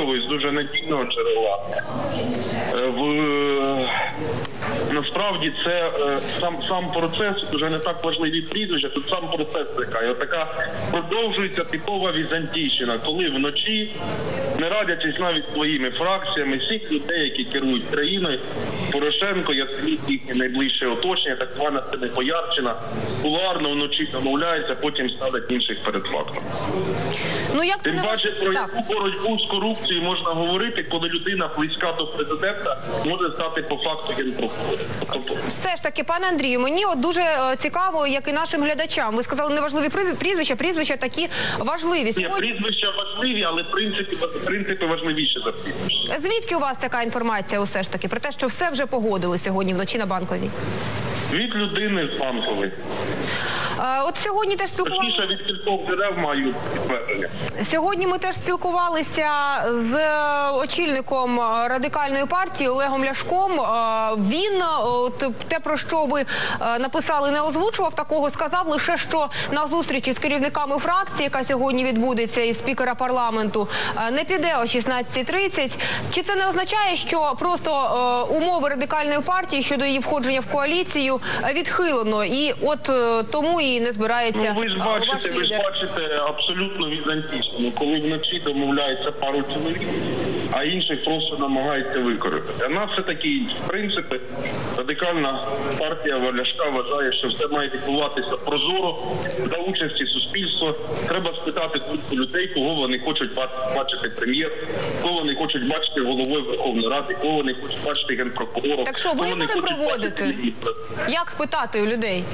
З дуже надійного джерела. Е, В, насправді це е, сам сам процес вже не так важливі прізвища, тут сам процес така. Продовжується типова візантійщина, коли вночі, не радячись навіть своїми фракціями, всіх людей, які керують країною, Порошенко, Яценюк, їхнє найближче оточення, так звана Боярчина, кулуарно вночі домовляється, потім ставлять інших перед фактом. Ну як Тим паче про яку боротьбу з корупцією можна говорити, коли людина близька до президента може стати по факту генпрокурором. Все ж таки, пане Андрію, мені от дуже е, цікаво, як і нашим глядачам. Ви сказали неважливі прізвища, прізвища такі важливі. ні, прізвища важливі, але принципи принципи важливіше за прізвища. Звідки у вас така інформація усе ж таки про те, що все вже погодили сьогодні вночі на банковій? Від людини з банкової. От сьогодні теж спілкувалися. від кількох джерел маю підтвердження. Сьогодні ми теж спілкувалися з е, очільником е, радикальної партії Олегом Ляшком. Е, Він от, те, про що ви написали, не озвучував такого. Сказав лише, що на зустрічі з керівниками фракції, яка сьогодні відбудеться із спікера парламенту, не піде о 16.30. Чи це не означає, що просто умови радикальної партії щодо її входження в коаліцію е, відхилено, і от е, тому і не збирається Ну ви ж ваш бачите, ви ж бачите абсолютно візантічно. коли вночі домовляється пару чоловік, а інших просто намагаються використати. А нас все таки інші принципи. Радикальна партія Валяшка вважає, що все має відбуватися прозоро за участі суспільства. Треба спитати думку людей, кого вони хочуть бачити прем'єр, кого вони хочуть бачити головою Верховної Ради, кого вони хочуть бачити генпрокурором. Так що, вибори бачити. Як питати у людей?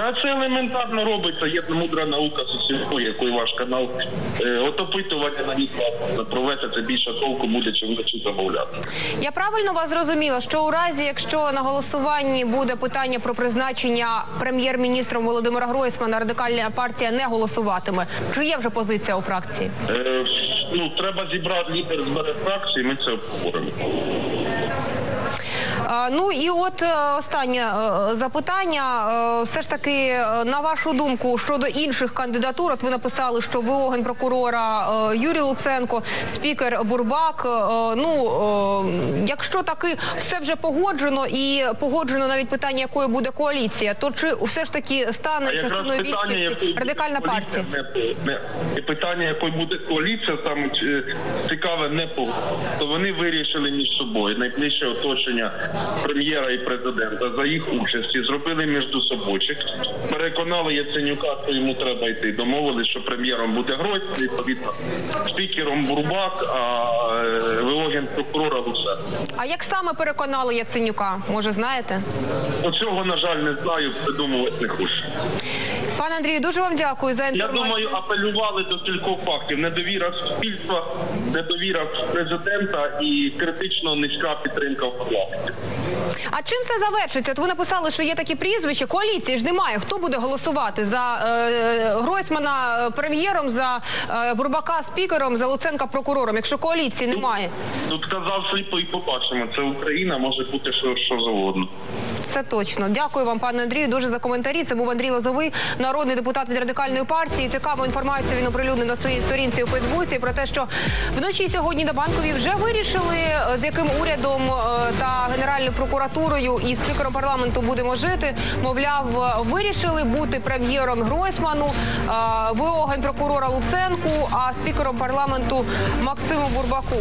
Та це елементарно робиться. Є мудра наука соціології, якої ваш канал. Е, от опитування на них провести це більше толку буде, чим вночі замовляти. Я правильно вас зрозуміла, що у разі, якщо на голосуванні буде питання про призначення прем'єр-міністром Володимира Гройсмана, радикальна партія не голосуватиме. Чи є вже позиція у фракції? Е, ну треба зібрати лідер збере фракції. Ми це обговоримо. Ну і от е, останнє е, запитання. Е, Все ж таки, на вашу думку, щодо інших кандидатур, от ви написали, що ВО генпрокурора е, Юрій Луценко, спікер Бурбак. Ну якщо таки все вже погоджено і погоджено навіть питання, якою буде коаліція, то чи все ж таки стане частиною більшості радикальна партія? не, не і питання, якою буде коаліція, е, цікаве не по то вони вирішили між собою найближче оточення прем'єра і президента за їх участі, зробили між собочих, Переконали Яценюка, що йому треба йти. Домовились, що прем'єром буде Гройсман, відповідно спікером Бурбак, а вилогін прокурора Гуса. А як саме переконали Яценюка? Може, знаєте? Оцього, на жаль, не знаю, придумувати не хочу. Пане Андрію, дуже вам дякую за Я думаю, апелювали до кількох фактів: недовіра суспільства, недовіра президента і критично низька підтримка в парламенті. А чим це завершиться? От ви написали, що є такі прізвища. Коаліції ж немає. Хто буде голосувати за е, Гройсмана е, прем'єром, за е, Бурбака спікером, за Луценка прокурором, якщо коаліції немає? Тут сказав сліпо і побачимо. Це Україна може бути що, що завгодно. Це точно. Дякую вам, пане Андрію, дуже за коментарі. Це був Андрій Лозовий, народний депутат від радикальної партії. Цікаву інформацію він оприлюднив на своїй сторінці у Фейсбуці про те, що вночі сьогодні на банкові вже вирішили, е, з яким урядом е, та генеральною прокуратурою і спікером парламенту будемо жити. Мовляв, е, вирішили бути прем'єром Гройсману, ВО генпрокурора Луценку, а спікером парламенту Максиму Бурбаку.